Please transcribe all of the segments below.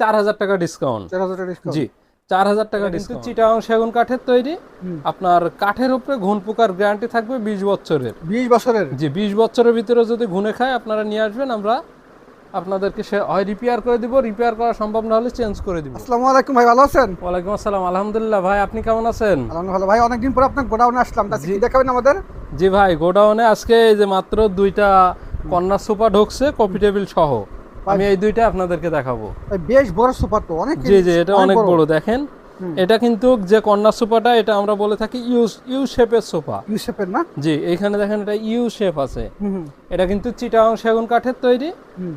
চার হাজার টাকা ডিসকাউন্ট চার হাজার টাকা ডিসকাউন্ট জি চার হাজার টাকা ডিসকাউন্ট চিটাং সেগুন কাঠের তৈরি। আপনার কাঠের উপরে ঘুন পোকার গ্যারান্টি থাকবে বিশ বছরের। বিশ বছরের? জি বিশ বছরের ভিতরে যদি ঘুনে খায় আপনারা নিয়ে আসবেন আমরা আপনাদেরকে সে হয় রিপেয়ার করে দিব রিপেয়ার করা সম্ভব না হলে চেঞ্জ করে দিব। আসসালামু আলাইকুম ভাই ভালো আছেন? ওয়ালাইকুম আসসালাম আলহামদুলিল্লাহ ভাই আপনি কেমন আছেন? ভালো। ভাই অনেকদিন পর আপনার গোডাউনে আসলাম তা কি দেখাবেন আমাদের? জি ভাই গোডাউনে আজকে এই যে মাত্র দুইটা কন্যা সুপা ঢুকছে টেবিল সহ। আমি এই দুইটা আপনাদেরকে দেখাবো। বেশ বড় সুপার তো অনেক জি জি এটা অনেক বড়। দেখেন। এটা কিন্তু যে কন্যা সোফাটা এটা আমরা বলে থাকি ইউ ইউ শেপের সোফা। ইউসেফের না? জি এখানে দেখেন এটা ইউ শেপ আছে। এটা কিন্তু চিটাং সেগুন কাঠের তৈরি।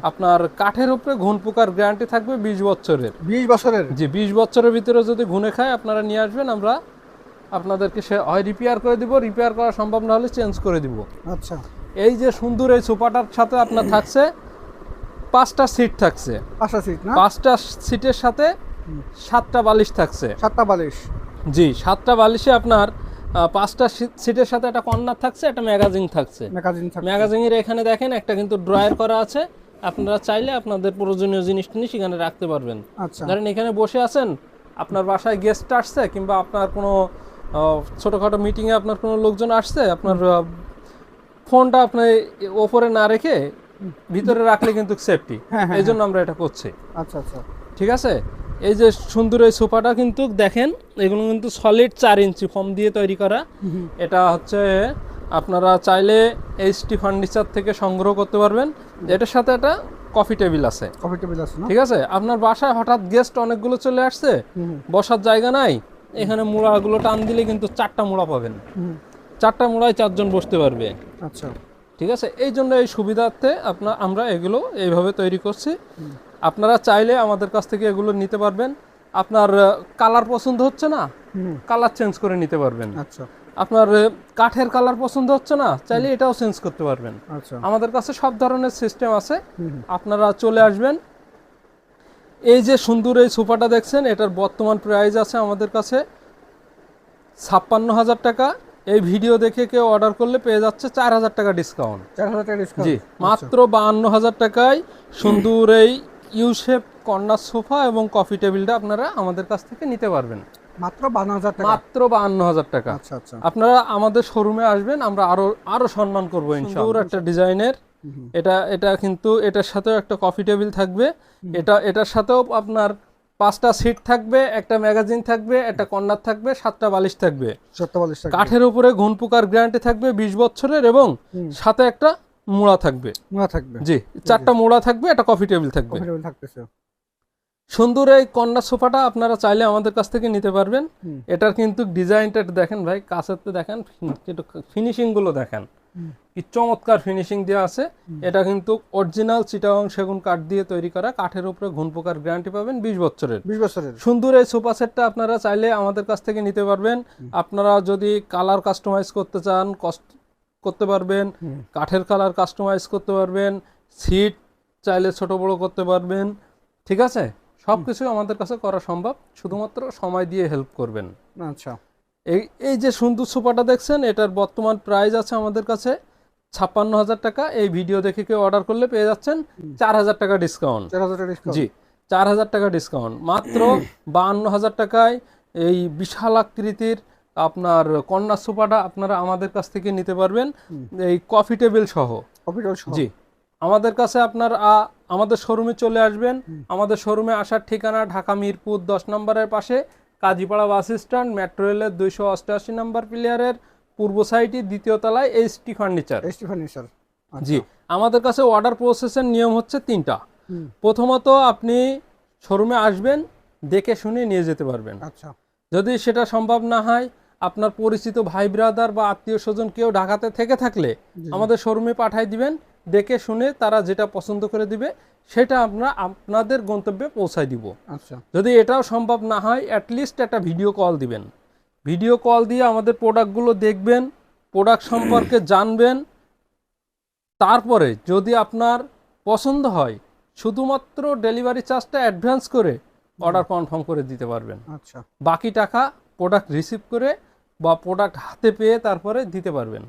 আপনার কাঠের উপরে ঘুন পোকার গ্যারান্টি থাকবে বিশ বছরের। বিশ বছরের? জি বিশ বছরের ভিতরে যদি ঘুনে খায় আপনারা নিয়ে আসবেন আমরা আপনাদেরকে সে হয় রিপেয়ার করে দিব। রিপেয়ার করা সম্ভব না হলে চেঞ্জ করে দিব। আচ্ছা। এই যে সুন্দর এই সোফাটার সাথে আপনার থাকছে পাঁচটা সিট থাকছে। পাঁচটা সিট না? পাঁচটা সিটের সাথে সাতটা বালিশ থাকছে। সাতটা বালিশ। জি সাতটা বালিশে আপনার পাঁচটা সিটের সাথে একটা কর্নার থাকছে একটা ম্যাগাজিন থাকছে। ম্যাগাজিন ম্যাগাজিনের এখানে দেখেন একটা কিন্তু ড্রয়ার করা আছে। আপনারা চাইলে আপনাদের প্রয়োজনীয় জিনিস টিনিস সেখানে রাখতে পারবেন। আচ্ছা। ধরেন এখানে বসে আছেন আপনার বাসায় গেস্ট আসছে কিংবা আপনার কোনো ছোটখাটো মিটিংয়ে আপনার কোনো লোকজন আসছে আপনার ফোনটা আপনি ওপরে না রেখে ভিতরে রাখলে কিন্তু সেফটি এই জন্য আমরা এটা করছি। আচ্ছা আচ্ছা। ঠিক আছে? এই যে সুন্দর এই সোফাটা কিন্তু দেখেন এগুলো কিন্তু সলিড চার ইঞ্চি ফর্ম দিয়ে তৈরি করা। এটা হচ্ছে আপনারা চাইলে এইচটি ফার্নিচার থেকে সংগ্রহ করতে পারবেন। এটার সাথে একটা কফি টেবিল আছে। কফি টেবিল আছে ঠিক আছে? আপনার বাসায় হঠাৎ গেস্ট অনেকগুলো চলে আসছে। বসার জায়গা নাই। এখানে মুড়াগুলো টান দিলে কিন্তু চারটা মুড়া পাবেন। চারটা মুড়ায় চারজন বসতে পারবে। আচ্ছা। ঠিক আছে? এই জন্য এই সুবিধার্থে আপনার আমরা এগুলো এইভাবে তৈরি করছি। আপনারা চাইলে আমাদের কাছ থেকে এগুলো নিতে পারবেন। আপনার কালার পছন্দ হচ্ছে না? কালার চেঞ্জ করে নিতে পারবেন। আচ্ছা। আপনার কাঠের কালার পছন্দ হচ্ছে না? চাইলে এটাও চেঞ্জ করতে পারবেন। আচ্ছা। আমাদের কাছে সব ধরনের সিস্টেম আছে। আপনারা চলে আসবেন। এই যে সুন্দর এই সোফাটা দেখছেন এটার বর্তমান প্রাইস আছে আমাদের কাছে ছাপ্পান্ন হাজার টাকা। এই ভিডিও দেখে কেউ অর্ডার করলে পেয়ে যাচ্ছে চার হাজার টাকা ডিসকাউন্ট চার হাজার টাকা ডিসকাউন্ট জি মাত্র বাহান্ন হাজার টাকায় সুন্দর এই ইউশেপ কর্নার সোফা এবং কফি টেবিলটা আপনারা আমাদের কাছ থেকে নিতে পারবেন। মাত্র বান্ন হাজার টাকা। মাত্র হাজার টাকা। আচ্ছা আচ্ছা। আপনারা আমাদের শোরুমে আসবেন আমরা আরও আরও সম্মান করব ইনশাআল্লাহ। একটা ডিজাইনের এটা এটা কিন্তু এটার সাথেও একটা কফি টেবিল থাকবে। এটা এটার সাথেও আপনার পাঁচটা সিট থাকবে একটা ম্যাগাজিন থাকবে একটা কর্নার থাকবে সাতটা বালিশ থাকবে। বালিশ কাঠের উপরে ঘুন পোকার গ্যারান্টি থাকবে বিশ বছরের এবং সাথে একটা মুড়া থাকবে। মোড়া থাকবে। জি চারটা মোড়া থাকবে একটা কফি টেবিল থাকবে। সুন্দর এই কন্যা সোফাটা আপনারা চাইলে আমাদের কাছ থেকে নিতে পারবেন। এটার কিন্তু ডিজাইনটা দেখেন ভাই কাছের তো দেখেন কিন্তু ফিনিশিংগুলো দেখেন। কি চমৎকার ফিনিশিং দেওয়া আছে। এটা কিন্তু অরিজিনাল চিটাং সেগুন কাঠ দিয়ে তৈরি করা। কাঠের উপরে ঘুন পোকার গ্যারান্টি পাবেন বিশ বছরের। বিশ বছরের। সুন্দর এই সোফা সেটটা আপনারা চাইলে আমাদের কাছ থেকে নিতে পারবেন। আপনারা যদি কালার কাস্টমাইজ করতে চান কষ্ট করতে পারবেন। কাঠের কালার কাস্টমাইজ করতে পারবেন। সিট চাইলে ছোট বড় করতে পারবেন। ঠিক আছে? সব কিছু আমাদের কাছে করা সম্ভব। শুধুমাত্র সময় দিয়ে হেল্প করবেন। আচ্ছা। এই এই যে সুন্দর সোফাটা দেখছেন এটার বর্তমান প্রাইস আছে আমাদের কাছে ছাপ্পান্ন হাজার টাকা। এই ভিডিও দেখে কেউ অর্ডার করলে পেয়ে যাচ্ছেন চার হাজার টাকা ডিসকাউন্ট চার হাজার টাকা জি চার হাজার টাকা ডিসকাউন্ট মাত্র বাহান্ন হাজার টাকায় এই বিশাল আকৃতির আপনার কন্যা সোফাটা আপনারা আমাদের কাছ থেকে নিতে পারবেন। এই কফি টেবিল সহ। কফি টেবিল জি আমাদের কাছে আপনার আমাদের শোরুমে চলে আসবেন। আমাদের শোরুমে আসার ঠিকানা ঢাকা মিরপুর দশ নম্বরের পাশে। কাজীপাড়া বাস স্ট্যান্ড মেট্রো রেলের দুইশো অষ্টআশি নম্বর প্লেয়ারের পূর্ব সাইডে দ্বিতীয় তলায় এইচটি ফার্নিচার। এসটি ফার্নিচার জি আমাদের কাছে অর্ডার প্রসেসের নিয়ম হচ্ছে তিনটা। প্রথমত আপনি শোরুমে আসবেন দেখে শুনে নিয়ে যেতে পারবেন। আচ্ছা। যদি সেটা সম্ভব না হয় আপনার পরিচিত ভাই ব্রাদার বা আত্মীয় স্বজন কেউ ঢাকাতে থেকে থাকলে আমাদের শোরুমে পাঠাই দিবেন দেখে শুনে তারা যেটা পছন্দ করে দিবে সেটা আমরা আপনাদের গন্তব্যে পৌঁছায় দিব। আচ্ছা। যদি এটাও সম্ভব না হয় অ্যাটলিস্ট একটা ভিডিও কল দিবেন। ভিডিও কল দিয়ে আমাদের প্রোডাক্টগুলো দেখবেন প্রোডাক্ট সম্পর্কে জানবেন। তারপরে যদি আপনার পছন্দ হয় শুধুমাত্র ডেলিভারি চার্জটা অ্যাডভান্স করে অর্ডার কনফার্ম করে দিতে পারবেন। আচ্ছা। বাকি টাকা প্রোডাক্ট রিসিভ করে বা প্রোডাক্ট হাতে পেয়ে তারপরে দিতে পারবেন।